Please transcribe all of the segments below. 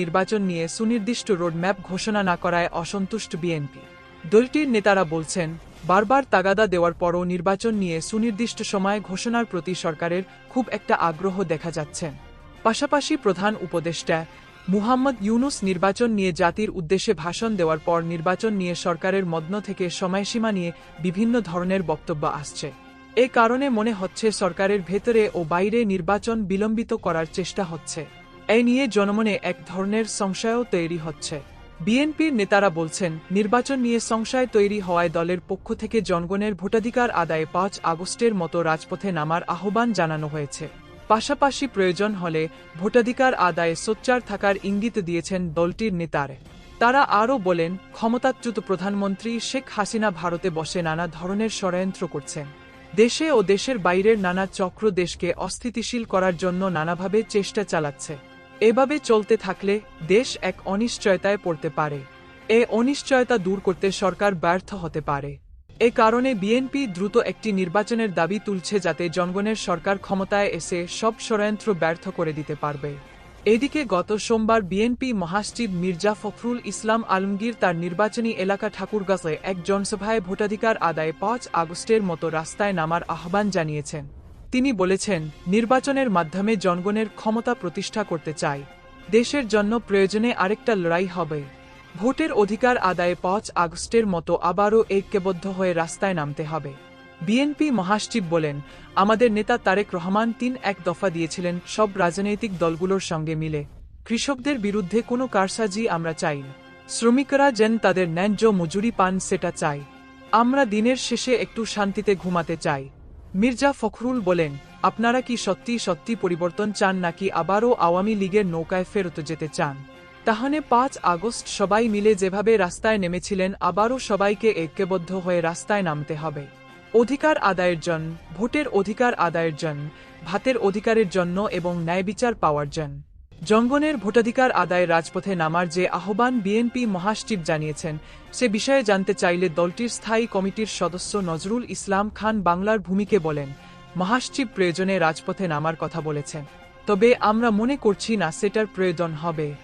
নির্বাচন নিয়ে সুনির্দিষ্ট রোডম্যাপ ঘোষণা না করায় অসন্তুষ্ট বিএনপি। দলটির নেতারা বলছেন, বারবার তাগাদা দেওয়ার পরও নির্বাচন নিয়ে সুনির্দিষ্ট সময় ঘোষণার প্রতি সরকারের খুব একটা আগ্রহ দেখা যাচ্ছে। পাশাপাশি প্রধান উপদেষ্টা মুহাম্মদ ইউনুস নির্বাচন নিয়ে জাতির উদ্দেশ্যে ভাষণ দেওয়ার পর নির্বাচন নিয়ে সরকারের মগ্ন থেকে সময়সীমা নিয়ে বিভিন্ন ধরনের বক্তব্য আসছে। এ কারণে মনে হচ্ছে সরকারের ভেতরে ও বাইরে নির্বাচন বিলম্বিত করার চেষ্টা হচ্ছে। এই নিয়ে জনমনে এক ধরনের সংশয়ও তৈরি হচ্ছে। বিএনপির নেতারা বলছেন, নির্বাচন নিয়ে সংশয় তৈরি হওয়ায় দলের পক্ষ থেকে জনগণের ভোটাধিকার আদায়ে পাঁচ আগস্টের মতো রাজপথে নামার আহ্বান জানানো হয়েছে। পাশাপাশি প্রয়োজন হলে ভোটাধিকার আদায়ে সোচ্চার থাকার ইঙ্গিত দিয়েছেন দলটির নেতারে। তারা আরও বলেন, ক্ষমতাচ্যুত প্রধানমন্ত্রী শেখ হাসিনা ভারতে বসে নানা ধরনের ষড়যন্ত্র করছেন। দেশে ও দেশের বাইরের নানা চক্র দেশকে অস্থিতিশীল করার জন্য নানাভাবে চেষ্টা চালাচ্ছে। এভাবে চলতে থাকলে দেশ এক অনিশ্চয়তায় পড়তে পারে। এ অনিশ্চয়তা দূর করতে সরকার ব্যর্থ হতে পারে। এ কারণে বিএনপি দ্রুত একটি নির্বাচনের দাবি তুলছে যাতে জনগণের সরকার ক্ষমতায় এসে সব ষড়যন্ত্র ব্যর্থ করে দিতে পারবে। এদিকে গত সোমবার বিএনপি মহাসচিব মির্জা ফখরুল ইসলাম আলমগীর তার নির্বাচনী এলাকা ঠাকুরগাছে এক জনসভায় ভোটাধিকার আদায় পাঁচ আগস্টের মতো রাস্তায় নামার আহ্বান জানিয়েছেন। তিনি বলেছেন, নির্বাচনের মাধ্যমে জনগণের ক্ষমতা প্রতিষ্ঠা করতে চাই। দেশের জন্য প্রয়োজনে আরেকটা লড়াই হবে। ভোটের অধিকার আদায়ে পাঁচ আগস্টের মতো আবারও ঐক্যবদ্ধ হয়ে রাস্তায় নামতে হবে। বিএনপি মহাসচিব বলেন, আমাদের নেতা তারেক রহমান তিন এক দফা দিয়েছিলেন, সব রাজনৈতিক দলগুলোর সঙ্গে মিলে। কৃষকদের বিরুদ্ধে কোনো কারসাজি আমরা চাই শ্রমিকরা যেন তাদের ন্যায্য মজুরি পান, সেটা চাই। আমরা দিনের শেষে একটু শান্তিতে ঘুমাতে চাই। মির্জা ফখরুল বলেন, আপনারা কি সত্যি সত্যি পরিবর্তন চান নাকি আবারও আওয়ামী লীগের নৌকায় ফেরত যেতে চান? তাহলে পাঁচ আগস্ট সবাই মিলে যেভাবে রাস্তায় নেমেছিলেন, আবারও সবাইকে ঐক্যবদ্ধ হয়ে রাস্তায় নামতে হবে। অধিকার আদায়ের জন্য ভোটের অধিকার আদায়ের জন্য ভাতের অধিকারের জন্য এবং ন্যায় বিচার পাওয়ার জন্য জঙ্গনের ভোটাধিকার আদায় রাজপথে নামার যে আহ্বান বিএনপি মহাসচিব জানিয়েছেন, সে বিষয়ে জানতে চাইলে দলটির স্থায়ী কমিটির সদস্য নজরুল ইসলাম খান বাংলার ভূমিকে বলেন, মহাসচিব প্রয়োজনে রাজপথে নামার কথা বলেছেন। তবে আমরা মনে করছি না সেটার প্রয়োজন হবে।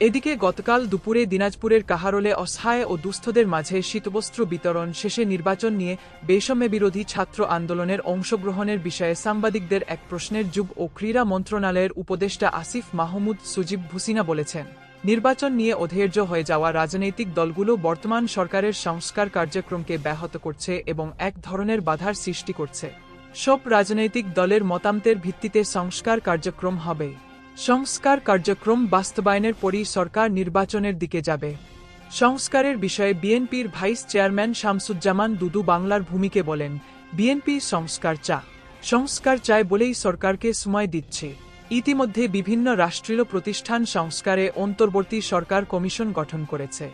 এদিকে গতকাল দুপুরে দিনাজপুরের কাহারোলে অসহায় ও দুস্থদের মাঝে শীতবস্ত্র বিতরণ শেষে নির্বাচন নিয়ে বৈষম্য বিরোধী ছাত্র আন্দোলনের অংশগ্রহণের বিষয়ে সাংবাদিকদের এক প্রশ্নের যুব ও ক্রীড়া মন্ত্রণালয়ের উপদেষ্টা আসিফ মাহমুদ সুজিব ভুসিনা বলেছেন, নির্বাচন নিয়ে অধৈর্য হয়ে যাওয়া রাজনৈতিক দলগুলো বর্তমান সরকারের সংস্কার কার্যক্রমকে ব্যাহত করছে এবং এক ধরনের বাধার সৃষ্টি করছে। সব রাজনৈতিক দলের মতামতের ভিত্তিতে সংস্কার কার্যক্রম হবে। সংস্কার কার্যক্রম বাস্তবায়নের পরই সরকার নির্বাচনের দিকে যাবে। সংস্কারের বিষয়ে বিএনপির ভাইস চেয়ারম্যান শামসুজ্জামান দুদু বাংলার ভূমিকে বলেন, বিএনপি সংস্কার চা সংস্কার চায় বলেই সরকারকে সময় দিচ্ছে। ইতিমধ্যে বিভিন্ন রাষ্ট্রীয় প্রতিষ্ঠান সংস্কারে অন্তর্বর্তী সরকার কমিশন গঠন করেছে।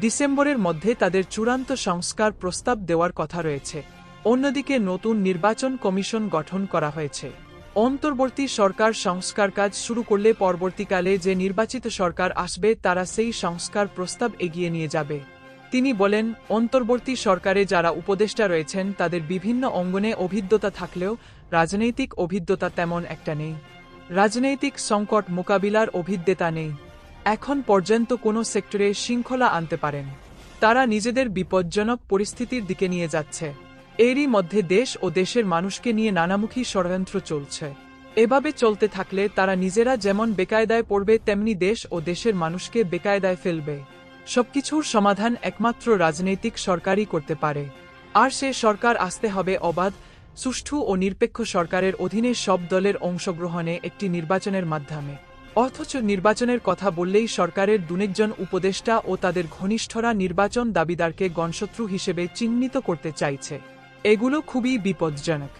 ডিসেম্বরের মধ্যে তাদের চূড়ান্ত সংস্কার প্রস্তাব দেওয়ার কথা রয়েছে। অন্যদিকে নতুন নির্বাচন কমিশন গঠন করা হয়েছে। অন্তর্বর্তী সরকার সংস্কার কাজ শুরু করলে পরবর্তীকালে যে নির্বাচিত সরকার আসবে, তারা সেই সংস্কার প্রস্তাব এগিয়ে নিয়ে যাবে। তিনি বলেন, অন্তর্বর্তী সরকারে যারা উপদেষ্টা রয়েছেন, তাদের বিভিন্ন অঙ্গনে অভিজ্ঞতা থাকলেও রাজনৈতিক অভিজ্ঞতা তেমন একটা নেই। রাজনৈতিক সংকট মোকাবিলার অভিজ্ঞতা নেই। এখন পর্যন্ত কোনো সেক্টরে শৃঙ্খলা আনতে পারেন। তারা নিজেদের বিপজ্জনক পরিস্থিতির দিকে নিয়ে যাচ্ছে। এরই মধ্যে দেশ ও দেশের মানুষকে নিয়ে নানামুখী ষড়যন্ত্র চলছে। এভাবে চলতে থাকলে তারা নিজেরা যেমন বেকায়দায় পড়বে, তেমনি দেশ ও দেশের মানুষকে বেকায়দায় ফেলবে। সবকিছুর সমাধান একমাত্র রাজনৈতিক সরকারই করতে পারে। আর সে সরকার আসতে হবে অবাধ, সুষ্ঠু ও নিরপেক্ষ সরকারের অধীনে সব দলের অংশগ্রহণে একটি নির্বাচনের মাধ্যমে। অথচ নির্বাচনের কথা বললেই সরকারের দুনেকজন উপদেষ্টা ও তাদের ঘনিষ্ঠরা নির্বাচন দাবিদারকে গণশত্রু হিসেবে চিহ্নিত করতে চাইছে। এগুলো খুবই বিপজ্জনক।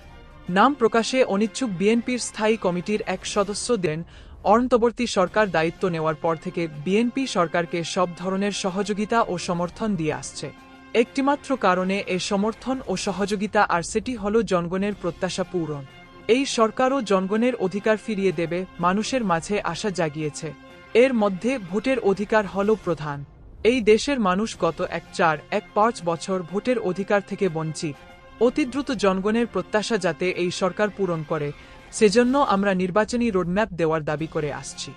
নাম প্রকাশে অনিচ্ছুক বিএনপির স্থায়ী কমিটির এক সদস্য দেন অন্তর্বর্তী সরকার দায়িত্ব নেওয়ার পর থেকে বিএনপি সরকারকে সব ধরনের সহযোগিতা ও সমর্থন দিয়ে আসছে। একটিমাত্র কারণে এ সমর্থন ও সহযোগিতা আর সেটি হল জনগণের প্রত্যাশা পূরণ। এই সরকারও জনগণের অধিকার ফিরিয়ে দেবে, মানুষের মাঝে আশা জাগিয়েছে। এর মধ্যে ভোটের অধিকার হল প্রধান। এই দেশের মানুষ গত এক চার, এক পাঁচ বছর ভোটের অধিকার থেকে বঞ্চিত। অতি দ্রুত জনগণের প্রত্যাশা যাতে এই সরকার পূরণ করে, সেজন্য আমরা নির্বাচনী রোডম্যাপ দেওয়ার দাবি করে আসছি।